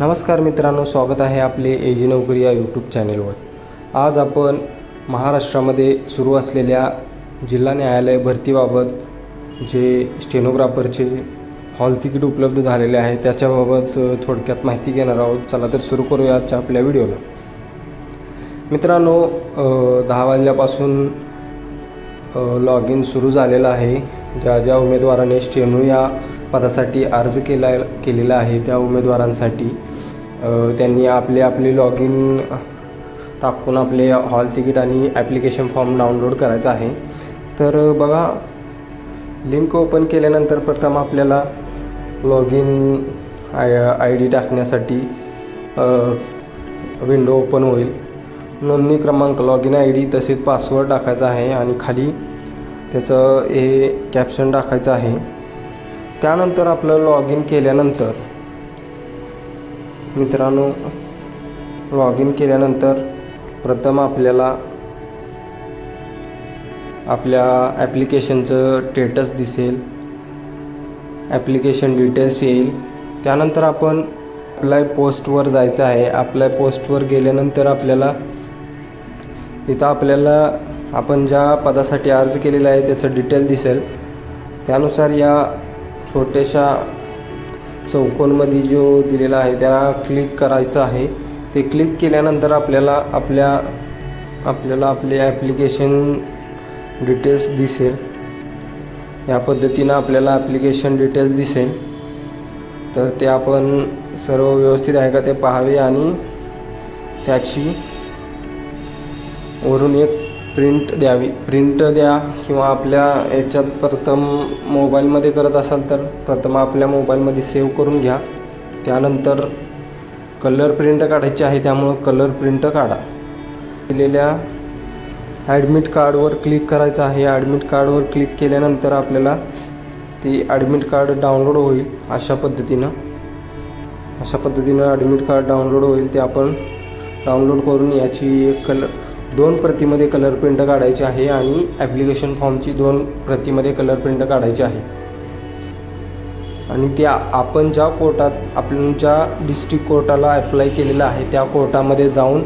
नमस्कार मित्रांनो स्वागत आहे आपले एजी नोकरी या यूट्यूब चॅनेलवर आज आपण महाराष्ट्रामध्ये सुरू असलेल्या जिल्हा न्यायालय भरतीबाबत जे स्टेनोग्राफरचे हॉल तिकीट उपलब्ध झालेले आहे त्याच्याबाबत थोडक्यात माहिती घेणार आहोत. चला तर सुरू करूया आजच्या आपल्या व्हिडिओला. मित्रांनो दहा वाजल्यापासून लॉग इन सुरू झालेलं आहे. ज्या ज्या उमेदवाराने स्टेनू या पदासाठी अर्ज केला केलेला आहे त्या उमेदवारांसाठी त्यांनी आपले आपले लॉग इन टाकून आपले हॉल तिकीट आणि ॲप्लिकेशन फॉर्म डाउनलोड करायचा आहे. तर बघा लिंक ओपन केल्यानंतर प्रथम आपल्याला log in I I D टाकण्यासाठी विंडो ओपन होईल. नोंदणी क्रमांक लॉग इन आय डी तसेच पासवर्ड टाकायचा आहे आणि खाली त्याचं हे कॅप्शन टाकायचं आहे. त्यानंतर आपलं लॉग इन केल्यानंतर मित्रांनो लॉग इन केल्यानंतर प्रथम आपल्याला आपल्या ॲप्लिकेशनचं स्टेटस दिसेल. ॲप्लिकेशन डिटेल्स येईल. त्यानंतर आपण अप्लाय पोस्टवर जायचं आहे. अप्लाय पोस्टवर गेल्यानंतर आपल्याला इथं आपल्याला आपण ज्या पदासाठी अर्ज केलेला आहे त्याचं डिटेल दिसेल. त्यानुसार या छोट्याशा चौकोनमध्ये जो दिलेला आहे त्याला क्लिक करायचं आहे. ते क्लिक केल्यानंतर आपल्याला आपल्या आपल्याला आपले ॲप्लिकेशन डिटेल्स दिसेल. या पद्धतीनं आपल्याला ॲप्लिकेशन डिटेल्स दिसेल. तर ते आपण सर्व व्यवस्थित आहे का ते पाहावे आणि त्याची वरून एक प्रिंट द्यावी. प्रिंट द्या किंवा आपल्या याच्यात प्रथम मोबाईलमध्ये करत असाल तर प्रथम आपल्या मोबाईलमध्ये सेव्ह करून घ्या. त्यानंतर कलर प्रिंट काढायची आहे त्यामुळं कलर प्रिंट काढा. दिलेल्या ॲडमिट कार्डवर क्लिक करायचं आहे. ॲडमिट कार्डवर क्लिक केल्यानंतर आपल्याला ती ॲडमिट कार्ड डाउनलोड होईल अशा पद्धतीनं. अशा पद्धतीनं ॲडमिट कार्ड डाउनलोड होईल ते आपण डाउनलोड करून याची एक कलर दोन प्रतीमध्ये कलर प्रिंट काढायची आहे आणि ॲप्लिकेशन फॉर्मची दोन प्रतीमध्ये कलर प्रिंट काढायची आहे. आणि त्या आपण ज्या कोर्टात आपण ज्या डिस्ट्रिक्ट कोर्टाला अप्लाय केलेलं आहे त्या कोर्टामध्ये जाऊन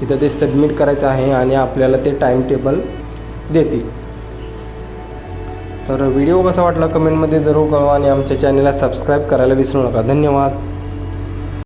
तिथं ते सबमिट करायचं आहे आणि आपल्याला ते टाईम टेबल देतील. तर व्हिडिओ कसा वाटला कमेंटमध्ये जरूर कळवा आणि आमच्या चॅनलला सबस्क्राईब करायला विसरू नका. धन्यवाद.